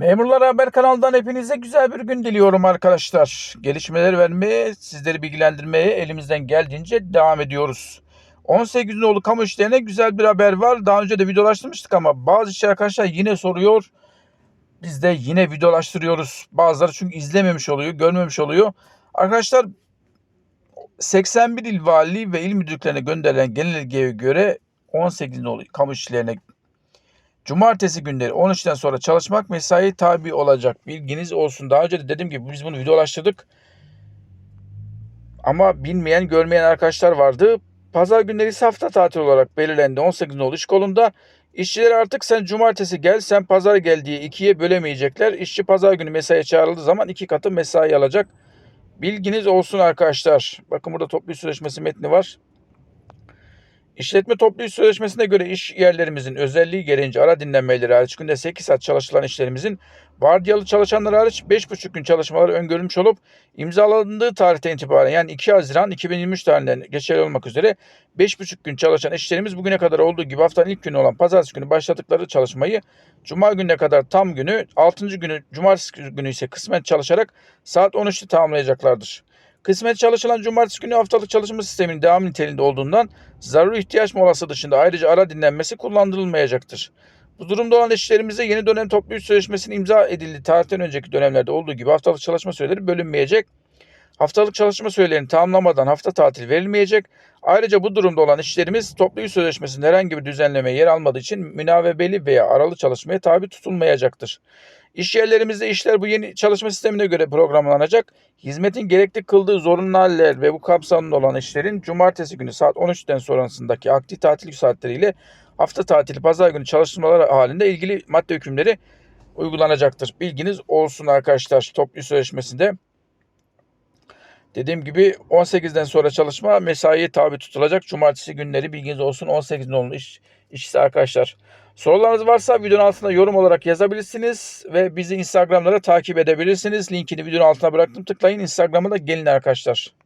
Memurlar Haber kanalından hepinize güzel bir gün diliyorum arkadaşlar. Gelişmeler vermeye, sizleri bilgilendirmeye elimizden geldiğince devam ediyoruz. 18 nolu kamu işlerine güzel bir haber var. Daha önce de videolaştırmıştık ama bazı işçi arkadaşlar yine soruyor. Biz de yine videolaştırıyoruz. Bazıları çünkü izlememiş oluyor, görmemiş oluyor. Arkadaşlar 81 il valiliği ve il müdürlüklerine gönderilen genelgeye göre 18 nolu kamu işlerine Cumartesi günleri 13'ten sonra çalışmak mesai tabi olacak. Bilginiz olsun. Daha önce de dediğim gibi biz bunu videolaştırdık. Ama bilmeyen, görmeyen arkadaşlar vardı. Pazar günleri ise hafta tatil olarak belirlendi. 18 nolu iş kolunda. İşçiler artık sen cumartesi gel, sen pazar gel diye ikiye bölemeyecekler. İşçi pazar günü mesaiye çağrıldığı zaman iki katı mesai alacak. Bilginiz olsun arkadaşlar. Bakın burada toplu sözleşmesi metni var. İşletme toplu sözleşmesine göre iş yerlerimizin özelliği gereğince ara dinlenmeleri hariç günde 8 saat çalışılan işlerimizin vardiyalı çalışanlar hariç 5,5 gün çalışmaları öngörülmüş olup imzalandığı tarihten itibaren yani 2 Haziran 2023 tarihinden geçerli olmak üzere 5,5 gün çalışan işlerimiz bugüne kadar olduğu gibi haftanın ilk günü olan pazartesi günü başladıkları çalışmayı Cuma gününe kadar tam günü, 6. günü Cumartesi günü ise kısmen çalışarak saat 13'te tamamlayacaklardır. Kısmet çalışılan cumartesi günü haftalık çalışma sisteminin devam niteliğinde olduğundan zaruri ihtiyaç molası dışında ayrıca ara dinlenmesi kullanılmayacaktır. Bu durumda olan işçilerimize yeni dönem toplu iş sözleşmesinin imza edildiği tarihten önceki dönemlerde olduğu gibi haftalık çalışma süreleri bölünmeyecek. Haftalık çalışma sürelerini tamamlamadan hafta tatil verilmeyecek. Ayrıca bu durumda olan işçilerimiz toplu iş sözleşmesinde herhangi bir düzenleme yer almadığı için münavebeli veya aralı çalışmaya tabi tutulmayacaktır. İş yerlerimizde işler bu yeni çalışma sistemine göre programlanacak. Hizmetin gerekli kıldığı zorunlu haller ve bu kapsamında olan işlerin cumartesi günü saat 13'ten sonrasındaki aktif tatil saatleriyle hafta tatili pazar günü çalışmalar halinde ilgili madde hükümleri uygulanacaktır. Bilginiz olsun arkadaşlar toplu sözleşmesinde. Dediğim gibi 18'den sonra çalışma mesaiye tabi tutulacak. Cumartesi günleri bilginiz olsun 18 nolu iş, işçisi arkadaşlar. Sorularınız varsa videonun altına yorum olarak yazabilirsiniz ve bizi Instagram'da da takip edebilirsiniz. Linkini videonun altına bıraktım. Tıklayın Instagram'a da gelin arkadaşlar.